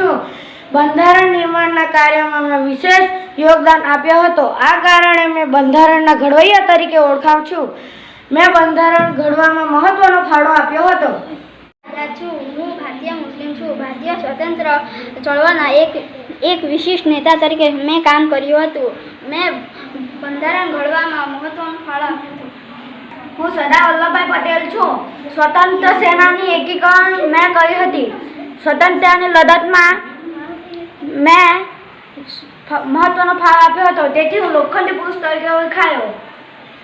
છું. બંધારણ નિર્માણના કાર્યમાં મેં વિશેષ યોગદાન આપ્યો હતો. આ કારણે મેં બંધારણના ઘડવૈયા તરીકે ઓળખાવ છું. મેં બંધારણ ઘડવામાં મહત્વનો ફાળો આપ્યો હતો. હું ભારતીય મુસ્લિમ છું. ભારતીય સ્વતંત્ર ચળવળના એક એક વિશિષ્ટ નેતા તરીકે મેં કામ કર્યું હતું. મેં બંધારણ ઘડવામાં મહત્વનો ફાળો આપ્યો હતો. હું સરદાર વલ્લભભાઈ પટેલ છું. સ્વતંત્ર સેનાની એકીકરણ મેં કરી હતી. સ્વતંત્રતાની લડતમાં મેં મહત્ત્વનો મહત્વનો ફાળો આપ્યો હતો. તેથી હું લોખંડી પુરુષ તરીકે ઓળખાયો.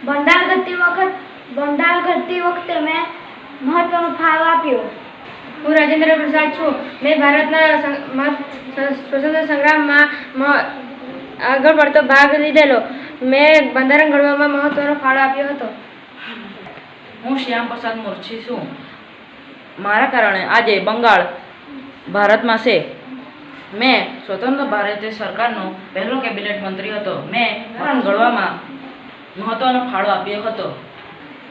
ભંડાર ઘડતી વખત ભંડાર ઘડતી વખતે મેં મહત્વનો ફાળો આપ્યો. હું રાજેન્દ્ર પ્રસાદ છું. મેં ભારતના સ્વતંત્ર સંગ્રામમાં આગળ પડતો ભાગ લીધેલો. મેં બંધારણ ઘડવામાં મહત્વનો ફાળો આપ્યો હતો. હું શ્યામ પ્રસાદ મુર્શી છું. મારા કારણે આજે બંગાળ ભારતમાં છે. મેં સ્વતંત્ર ભારતીય સરકારનો પહેલો કેબિનેટ મંત્રી હતો. મેં બંધારણ ઘડવામાં મહત્વનો ફાળો આપ્યો હતો.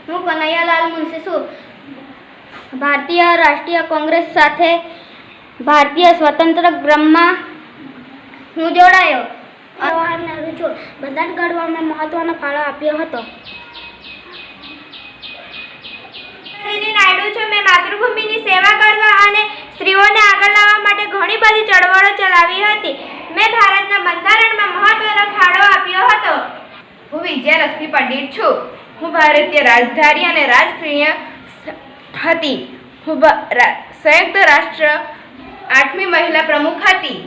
હું કનૈયાલાલ મુનશી છું. ભારતીય રાષ્ટ્રીય કોંગ્રેસ સાથે ભારતીય સ્વતંત્ર ગ્રામમાં હું જોડાયો. નહેરુ છું બંધારણ ઘડવામાં મહત્વનો ફાળો આપ્યો હતો. નાયડુ છું. મેં માતૃભૂમિની સેવા કરવા અને સ્ત્રીઓને આગળ લાવવા માટે ઘણી બધી ચળવળો ચલાવી હતી મેં ભારતના બંધારણમાં મહત્વનો ફાળો આપ્યો હતો હું પંડિત છું. હું ભારતીય રાજધારી અને રાજપ્રિય હતી. હું સંયુક્ત રાષ્ટ્ર આઠમી મહિલા પ્રમુખ હતી.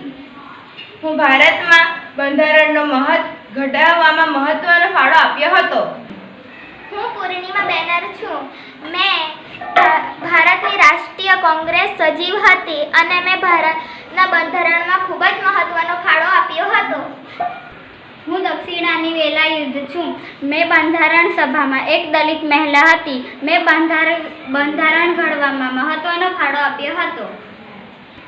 હું ભારતમાં બંધારણનો મહત્વ ઘટાડવામાં મહત્વનો ફાળો આપ્યો હતો. હું પૂર્ણિમા બેનર છું. મેં ભારતની રાષ્ટ્રીય કોંગ્રેસ સજીવ હતી અને મેં ભારતના બંધારણમાં ખૂબ જ મહત્વનો ફાળો આપ્યો હતો. હું દક્ષિણાની વેલા યુદ્ધ મેં બંધારણ સભામાં એક દલિત મહિલા હતી. મેં બંધારણ બંધારણ ઘડવામાં મહત્વનો ફાળો આપ્યો હતો.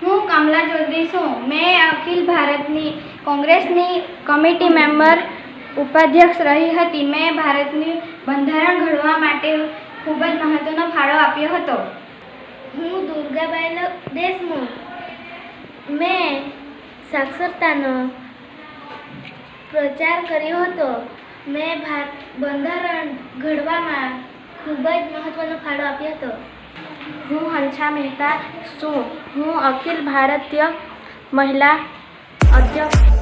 હું કમલા ચૌધરી છું. મેં અખિલ ભારતની, કોંગ્રેસની કમિટી મેમ્બર, ઉપાધ્યક્ષ રહી હતી. મેં ભારતની બંધારણ ઘડવા માટે ખૂબ જ મહત્વનો ફાળો આપ્યો હતો. હું દુર્ગાબાઈ દેશમુખ. મેં સાક્ષરતાનો પ્રચાર કર્યો હતો. મેં ભાર બંધારણ ઘડવામાં ખૂબ જ મહત્ત્વનો ફાળો આપ્યો હતો. હું હંસા મહેતા છું. હું અખિલ ભારતીય મહિલા અધ્યક્ષ